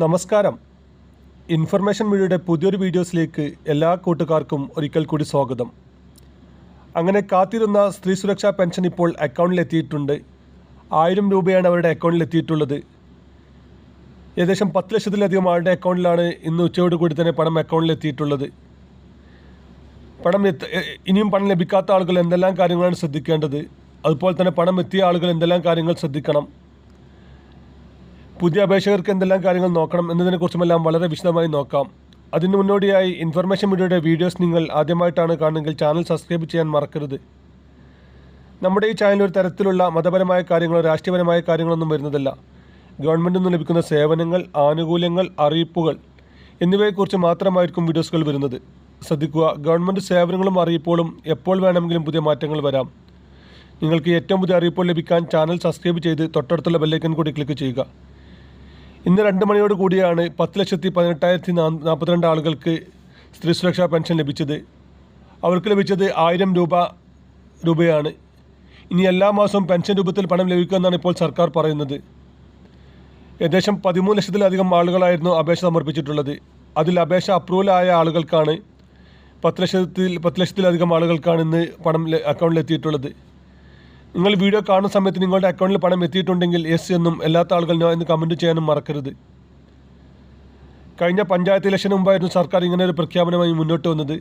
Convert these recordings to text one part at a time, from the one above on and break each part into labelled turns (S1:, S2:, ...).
S1: നമസ്കാരം. ഇൻഫർമേഷൻ മീഡിയയുടെ പുതിയൊരു വീഡിയോസിലേക്ക് എല്ലാ കൂട്ടുകാർക്കും ഒരിക്കൽ കൂടി സ്വാഗതം. അങ്ങനെ കാത്തിരുന്ന സ്ത്രീ സുരക്ഷാ പെൻഷൻ ഇപ്പോൾ അക്കൗണ്ടിലെത്തിയിട്ടുണ്ട്. ആയിരം രൂപയാണ് അവരുടെ അക്കൗണ്ടിലെത്തിയിട്ടുള്ളത്. ഏകദേശം പത്ത് ലക്ഷത്തിലധികം ആളുടെ അക്കൗണ്ടിലാണ് ഇന്ന് ഉച്ചയോട് കൂടി തന്നെ പണം അക്കൗണ്ടിലെത്തിയിട്ടുള്ളത്. പണം ഇനിയും പണം ലഭിക്കാത്ത ആളുകൾ എന്തെല്ലാം കാര്യങ്ങളാണ് ശ്രദ്ധിക്കേണ്ടത്? അതുപോലെ തന്നെ പണം എത്തിയ ആളുകൾ എന്തെല്ലാം കാര്യങ്ങൾ ശ്രദ്ധിക്കണം? പുതിയ അപേക്ഷകർക്ക് എന്തെല്ലാം കാര്യങ്ങൾ നോക്കണം എന്നതിനെക്കുറിച്ചുമെല്ലാം വളരെ വിശദമായി നോക്കാം. അതിനു മുന്നോടിയായി ഇൻഫർമേഷൻ മീഡിയയുടെ വീഡിയോസ് നിങ്ങൾ ആദ്യമായിട്ടാണ് കാണുന്നതെങ്കിൽ ചാനൽ സബ്സ്ക്രൈബ് ചെയ്യാൻ മറക്കരുത്. നമ്മുടെ ഈ ചാനൽ ഒരു തരത്തിലുള്ള മതപരമായ കാര്യങ്ങളോ രാഷ്ട്രീയപരമായ കാര്യങ്ങളൊന്നും വരുന്നതല്ല. ഗവൺമെന്റിൽ നിന്ന് ലഭിക്കുന്ന സേവനങ്ങൾ ആനുകൂല്യങ്ങൾ അറിയിപ്പുകൾ എന്നിവയെക്കുറിച്ച് മാത്രമായിരിക്കും വീഡിയോസുകൾ വരുന്നത്. ശ്രദ്ധിക്കുക ഗവൺമെന്റ് സേവനങ്ങളും അറിയിപ്പുകളും എപ്പോൾ വേണമെങ്കിലും പുതിയ മാറ്റങ്ങൾ വരാം. നിങ്ങൾക്ക് ഏറ്റവും പുതിയ അറിയിപ്പുകൾ ലഭിക്കാൻ ചാനൽ സബ്സ്ക്രൈബ് ചെയ്ത് തൊട്ടടുത്തുള്ള ബെല്ലൈക്കൻ കൂടി ക്ലിക്ക് ചെയ്യുക. ഇന്ന് രണ്ട് മണിയോട് കൂടിയാണ് പത്ത് ലക്ഷത്തി പതിനെട്ടായിരത്തി നാൽപ്പത്തിരണ്ട് ആളുകൾക്ക് സ്ത്രീ സുരക്ഷാ പെൻഷൻ ലഭിച്ചത്. അവർക്ക് ലഭിച്ചത് ആയിരം രൂപ രൂപയാണ്. ഇനി എല്ലാ മാസവും പെൻഷൻ രൂപത്തിൽ പണം ലഭിക്കുമെന്നാണ് ഇപ്പോൾ സർക്കാർ പറയുന്നത്. ഏകദേശം പതിമൂന്ന് ലക്ഷത്തിലധികം ആളുകളായിരുന്നു അപേക്ഷ സമർപ്പിച്ചിട്ടുള്ളത്. അതിൽ അപേക്ഷ അപ്രൂവൽ ആയ ആളുകൾക്കാണ് പത്ത് ലക്ഷത്തിൽ പത്ത് ലക്ഷത്തിലധികം ആളുകൾക്കാണ് ഇന്ന് പണം അക്കൗണ്ടിൽ എത്തിയിട്ടുള്ളത്. നിങ്ങൾ വീഡിയോ കാണുന്ന സമയത്ത് നിങ്ങളുടെ അക്കൗണ്ടിൽ പണം എത്തിയിട്ടുണ്ടെങ്കിൽ എസ് എന്നും എല്ലാത്ത ആളുകൾ എന്ന് കമന്റ് ചെയ്യാനും മറക്കരുത്. കഴിഞ്ഞ പഞ്ചായത്ത് ഇലക്ഷന് മുമ്പായിരുന്നു സർക്കാർ ഇങ്ങനെ ഒരു പ്രഖ്യാപനമായി മുന്നോട്ട് വന്നത്.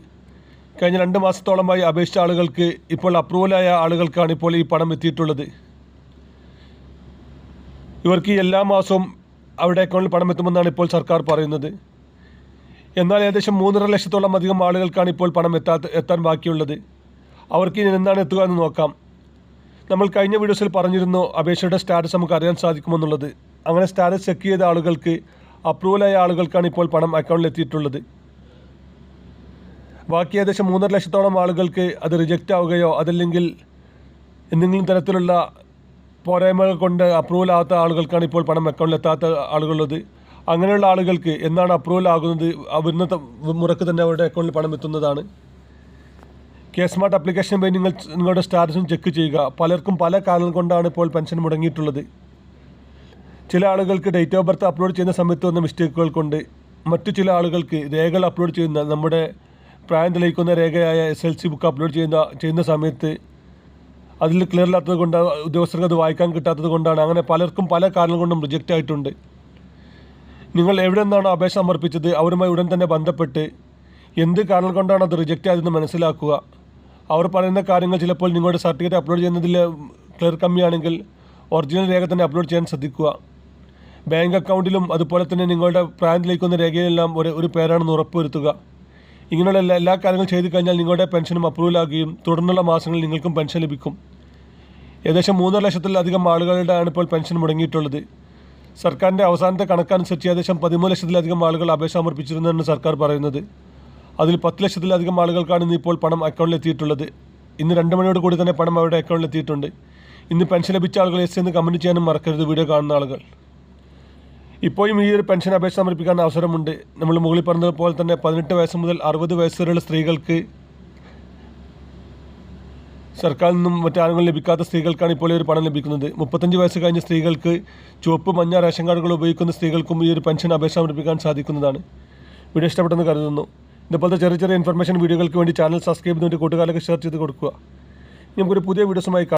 S1: കഴിഞ്ഞ രണ്ട് മാസത്തോളമായി അപേക്ഷിച്ച ആളുകൾക്ക് ഇപ്പോൾ അപ്രൂവലായ ആളുകൾക്കാണ് ഇപ്പോൾ ഈ പണം എത്തിയിട്ടുള്ളത്. ഇവർക്ക് എല്ലാ മാസവും അവരുടെ അക്കൗണ്ടിൽ പണം എത്തുമെന്നാണ് ഇപ്പോൾ സർക്കാർ പറയുന്നത്. എന്നാൽ ഏകദേശം മൂന്നര ലക്ഷത്തോളം അധികം ആളുകൾക്കാണ് ഇപ്പോൾ പണം എത്താത്ത എത്താൻ ബാക്കിയുള്ളത്. അവർക്ക് ഇനി എന്താണ് എത്തുക എന്ന് നോക്കാം. നമ്മൾ കഴിഞ്ഞ വീഡിയോസിൽ പറഞ്ഞിരുന്നു അപേക്ഷയുടെ സ്റ്റാറ്റസ് നമുക്ക് അറിയാൻ സാധിക്കുമെന്നുള്ളത്. അങ്ങനെ സ്റ്റാറ്റസ് ചെക്ക് ചെയ്ത ആളുകൾക്ക് അപ്രൂവലായ ആളുകൾക്കാണ് ഇപ്പോൾ പണം അക്കൗണ്ടിൽ എത്തിയിട്ടുള്ളത്. ബാക്കി ഏകദേശം മൂന്നര ലക്ഷത്തോളം ആളുകൾക്ക് അത് റിജക്റ്റ് ആവുകയോ അതല്ലെങ്കിൽ എന്തെങ്കിലും തരത്തിലുള്ള പോരായ്മകൾ കൊണ്ട് അപ്രൂവൽ ആകാത്ത ആളുകൾക്കാണ് ഇപ്പോൾ പണം അക്കൗണ്ടിൽ എത്താത്ത ആളുകളുള്ളത്. അങ്ങനെയുള്ള ആളുകൾക്ക് എന്നാണ് അപ്രൂവൽ ആകുന്നത്? വരുന്ന ത- മുറക്ക് തന്നെ അവരുടെ അക്കൗണ്ടിൽ പണം എത്തുന്നതാണ്. കെ സ്മാർട്ട് ആപ്ലിക്കേഷൻ വഴി നിങ്ങൾ നിങ്ങളുടെ സ്റ്റാറ്റസും ചെക്ക് ചെയ്യുക. പലർക്കും പല കാരണങ്ങൾ കൊണ്ടാണ് ഇപ്പോൾ പെൻഷൻ മുടങ്ങിയിട്ടുള്ളത്. ചില ആളുകൾക്ക് ഡേറ്റ് ഓഫ് ബർത്ത് അപ്ലോഡ് ചെയ്യുന്ന സമയത്ത് വന്ന മിസ്റ്റേക്കുകൾ കൊണ്ട് മറ്റു ചില ആളുകൾക്ക് രേഖകൾ അപ്ലോഡ് ചെയ്യുന്ന നമ്മുടെ പ്രായം തെളിയിക്കുന്ന രേഖയായ S L C book upload ചെയ്യുന്ന ചെയ്യുന്ന സമയത്ത് അതിൽ ക്ലിയർ ഇല്ലാത്തത് കൊണ്ട് ഉദ്യോഗസ്ഥർക്ക് അത് വായിക്കാൻ കിട്ടാത്തത് കൊണ്ടാണ്. അങ്ങനെ പലർക്കും പല കാരണങ്ങൾ കൊണ്ടും റിജക്റ്റ് ആയിട്ടുണ്ട്. നിങ്ങൾ എവിടെ നിന്നാണോ അപേക്ഷ സമർപ്പിച്ചത് അവരുമായി ഉടൻ തന്നെ ബന്ധപ്പെട്ട് എന്ത് കാരണം കൊണ്ടാണ് അത് റിജക്റ്റ് ആയതെന്ന് മനസ്സിലാക്കുക. അവർ പറയുന്ന കാര്യങ്ങൾ ചിലപ്പോൾ നിങ്ങളുടെ സർട്ടിഫിക്കറ്റ് അപ്ലോഡ് ചെയ്യുന്നതിൽ ക്ലിയർ കമ്മിയാണെങ്കിൽ ഒറിജിനൽ രേഖ തന്നെ അപ്ലോഡ് ചെയ്യാൻ ശ്രദ്ധിക്കുക. ബാങ്ക് അക്കൗണ്ടിലും അതുപോലെ തന്നെ നിങ്ങളുടെ പ്രായത്തിലേക്കുന്ന രേഖയിലെല്ലാം ഒരു ഒരു പേരാണെന്ന് ഉറപ്പുവരുത്തുക. ഇങ്ങനെയുള്ള എല്ലാ എല്ലാ കാര്യങ്ങളും ചെയ്തു കഴിഞ്ഞാൽ നിങ്ങളുടെ പെൻഷനും അപ്രൂവൽ ആകുകയും തുടർന്നുള്ള മാസങ്ങളിൽ നിങ്ങൾക്കും പെൻഷൻ ലഭിക്കും. ഏകദേശം മൂന്നര ലക്ഷത്തിലധികം ആളുകളുടെ ആണ് ഇപ്പോൾ പെൻഷൻ മുടങ്ങിയിട്ടുള്ളത്. സർക്കാരിന്റെ അവസാനത്തെ കണക്കനുസരിച്ച് ഏകദേശം പതിമൂന്ന് ലക്ഷത്തിലധികം ആളുകൾ അപേക്ഷ സമർപ്പിച്ചിരുന്നതെന്ന് സർക്കാർ പറയുന്നത്. അതിൽ പത്ത് ലക്ഷത്തിലധികം ആളുകൾക്കാണ് ഇന്ന് ഇപ്പോൾ പണം അക്കൗണ്ടിൽ എത്തിയിട്ടുള്ളത് ഇന്ന് രണ്ട് മണിയോട് കൂടി തന്നെ പണം അവരുടെ അക്കൗണ്ടിൽ എത്തിയിട്ടുണ്ട് ഇന്ന് പെൻഷൻ ലഭിച്ച ആളുകൾ എസ് എന്ന് കമന്റ് ചെയ്യാനും മറക്കരുത് വീഡിയോ കാണുന്ന ആളുകൾ. ഇപ്പോഴും ഈ ഒരു പെൻഷൻ അപേക്ഷ സമർപ്പിക്കാൻ അവസരമുണ്ട്. നമ്മൾ മുകളിൽ പറഞ്ഞതുപോലെ തന്നെ പതിനെട്ട് വയസ്സ് മുതൽ അറുപത് വയസ്സ് വരെയുള്ള സ്ത്രീകൾക്ക് സർക്കാരിൽ നിന്നും മറ്റ് ആനുകൂല്യം ലഭിക്കാത്ത സ്ത്രീകൾക്കാണ് ഇപ്പോൾ ഈ ഒരു പണം ലഭിക്കുന്നത്. മുപ്പത്തഞ്ച് വയസ്സ് കഴിഞ്ഞ സ്ത്രീകൾക്ക് ചുവപ്പ് മഞ്ഞ റേഷൻ കാർഡുകൾ ഉപയോഗിക്കുന്ന സ്ത്രീകൾക്കും ഈ ഒരു പെൻഷൻ അപേക്ഷ സമർപ്പിക്കാൻ സാധിക്കുന്നതാണ്. വീഡിയോ ഇഷ്ടപ്പെട്ടെന്ന് കരുതുന്നു. ഇതുപോലത്തെ ചെറിയ ചെറിയ ഇൻഫർമേഷൻ വീഡിയോകൾക്ക് വേണ്ടി ചാനൽ സബ്സ്ക്രൈബ് ചെയ്തിട്ട് കൂട്ടുകാരൊക്കെ ഷെയർ ചെയ്ത് കൊടുക്കുക. നമുക്കൊരു പുതിയ വീഡിയോസുമായി